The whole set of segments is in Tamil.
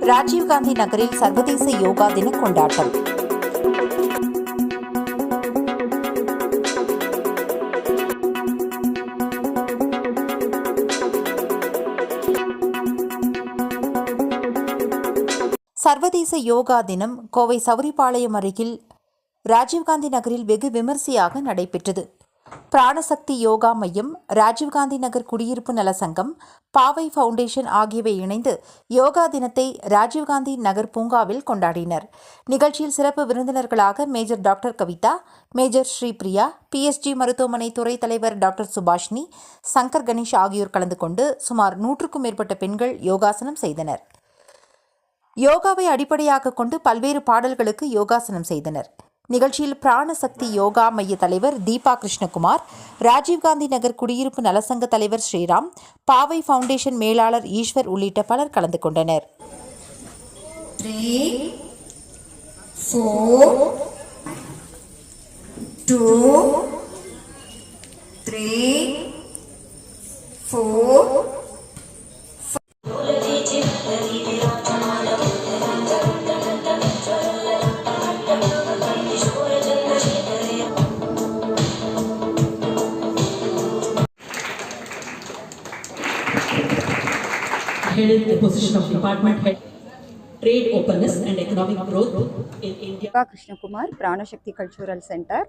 ராஜீவ்காந்தி நகரில் சர்வதேச யோகா தின கொண்டாட்டம். சர்வதேச யோகா தினம் கோவை சௌரிபாளையம் அருகில் ராஜீவ்காந்தி நகரில் வெகு விமர்சையாக நடைபெற்றது. பிராணசக்தி யோகா மையம் ராஜீவ்காந்தி நகர் குடியிருப்பு நல சங்கம் பாவை ஃபவுண்டேஷன் ஆகியவை இணைந்து யோகா தினத்தை ராஜீவ்காந்தி நகர் பூங்காவில் கொண்டாடினர். நிகழ்ச்சியில் சிறப்பு விருந்தினர்களாக major doctor Kavitha major Sripriya PSG மருத்துவமனை துறை தலைவர் டாக்டர் சுபாஷினி சங்கர் கணேஷ் ஆகியோர் கலந்து கொண்டு சுமார் நூற்றுக்கும் மேற்பட்ட பெண்கள் யோகாசனம் செய்தனர். யோகாவை அடிப்படையாக கொண்டு பல்வேறு பாடல்களுக்கு யோகாசனம் செய்தனர். நிகழ்ச்சியில் பிராணசக்தி யோகா மைய தலைவர் தீபா கிருஷ்ணகுமார் ராஜீவ்காந்தி நகர் குடியிருப்பு நலசங்க தலைவர் ஸ்ரீராம் பாவை ஃபவுண்டேஷன் மேலாளர் ஈஸ்வர் உள்ளிட்ட பலர் கலந்து கொண்டனர். three, held the position of department head, trade openness and economic growth in India. Krishnakumar Pranasakthi cultural centre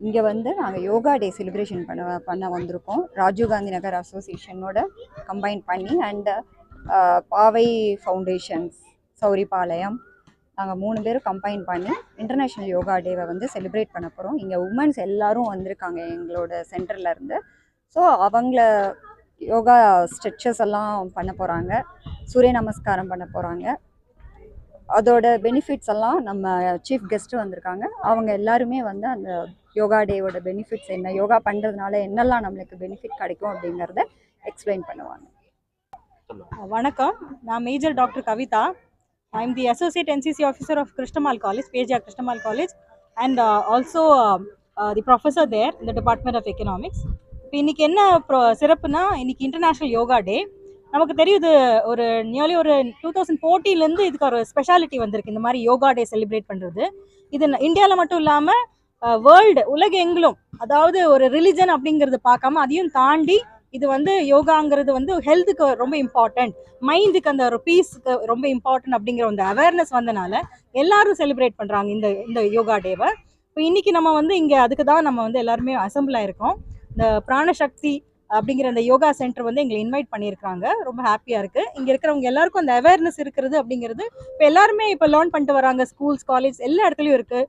இங்கே வந்து நாங்கள் யோகா டே செலிப்ரேஷன் பண்ண பண்ண வந்திருக்கோம். ராஜீவ்காந்தி நகர் அசோசியேஷனோட கம்பைன் பண்ணி அண்டு பாவை ஃபவுண்டேஷன்ஸ் சௌரிபாளையம் நாங்கள் மூணு பேரும் கம்பைன் பண்ணி இன்டர்நேஷ்னல் யோகா டேவை வந்து செலிப்ரேட் பண்ண போகிறோம் இங்கே உமன்ஸ் எல்லோரும் வந்திருக்காங்க எங்களோட சென்டர்லேருந்து ஸோ அவங்கள யோகா ஸ்ட்ரெச்சஸ் எல்லாம் பண்ண போகிறாங்க சூரிய நமஸ்காரம் பண்ண போகிறாங்க அதோட பெனிஃபிட்ஸ் எல்லாம் நம்ம சீஃப் கெஸ்ட்டு வந்திருக்காங்க. அவங்க எல்லாருமே வந்து அந்த யோகா டேவோட பெனிஃபிட்ஸ் என்ன யோகா பண்ணுறதுனால என்னெல்லாம் நம்மளுக்கு பெனிஃபிட் கிடைக்கும் அப்படிங்கிறத எக்ஸ்பிளைன் பண்ணுவாங்க. வணக்கம். நான் major doctor Kavitha. I am the associate NCC officer of Krishnammal college பேஜியா Krishnammal college and also the professor there இந்த டிபார்ட்மெண்ட் ஆஃப் எக்கனாமிக்ஸ் இப்போ இன்னைக்கு என்ன ப்ரோ சிறப்புனா இன்னைக்கு இன்டர்நேஷ்னல் யோகா டே நமக்கு தெரியுது ஒரு நியர்லி ஒரு டூ தௌசண்ட் ஃபோர்டீன்லேருந்து இதுக்கு ஒரு ஸ்பெஷாலிட்டி வந்திருக்கு இந்த மாதிரி யோகா டே செலிப்ரேட் பண்ணுறது இது இந்தியாவில் மட்டும் இல்லாமல் வேர்ல்டு உலகெங்கிலும் அதாவது ஒரு ரிலிஜன் அப்படிங்கிறது பார்க்காம அதையும் தாண்டி இது வந்து யோகாங்கிறது வந்து ஹெல்த்துக்கு ரொம்ப இம்பார்ட்டன்ட் மைண்டுக்கு அந்த ஒரு பீஸுக்கு ரொம்ப இம்பார்ட்டன்ட் அப்படிங்கிற அந்த அவேர்னஸ் வந்தனால எல்லாரும் செலிப்ரேட் பண்ணுறாங்க இந்த இந்த யோகா டேவை இப்போ இன்னைக்கு நம்ம வந்து இங்கே அதுக்கு தான் நம்ம வந்து எல்லாருமே அசம்பிள் ஆயிருக்கோம். இந்த பிராணசக்தி அப்படிங்கிற அந்த யோகா சென்டர் வந்து எங்களை இன்வைட் பண்ணியிருக்காங்க ரொம்ப ஹாப்பியாக இருக்குது இங்கே இருக்கிறவங்க எல்லாருக்கும் அந்த அவேர்னஸ் இருக்கிறது அப்படிங்கிறது இப்போ எல்லாருமே இப்போ லேர்ன் பண்ணிட்டு வராங்க. ஸ்கூல்ஸ் காலேஜ் எல்லா இடத்துலையும் இருக்குது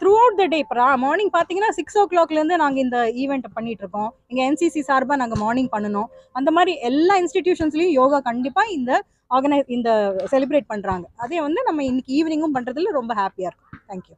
த்ரூ அவுட் த டே இப்போ மார்னிங் பார்த்தீங்கன்னா சிக்ஸ் ஓ கிளாக்லேருந்து நாங்கள் இந்த ஈவெண்ட் பண்ணிட்டு இருக்கோம். இங்கே என்சிசி சார்பாக நாங்கள் மார்னிங் பண்ணணும் அந்த மாதிரி எல்லா இன்ஸ்டிடியூஷன்ஸ்லையும் யோகா கண்டிப்பாக இந்த ஆர்கனை இந்த செலிப்ரேட் பண்ணுறாங்க அதே வந்து நம்ம இன்னைக்கு ஈவினிங்கும் பண்ணுறதுல ரொம்ப ஹாப்பியாக இருக்கும். தேங்க்யூ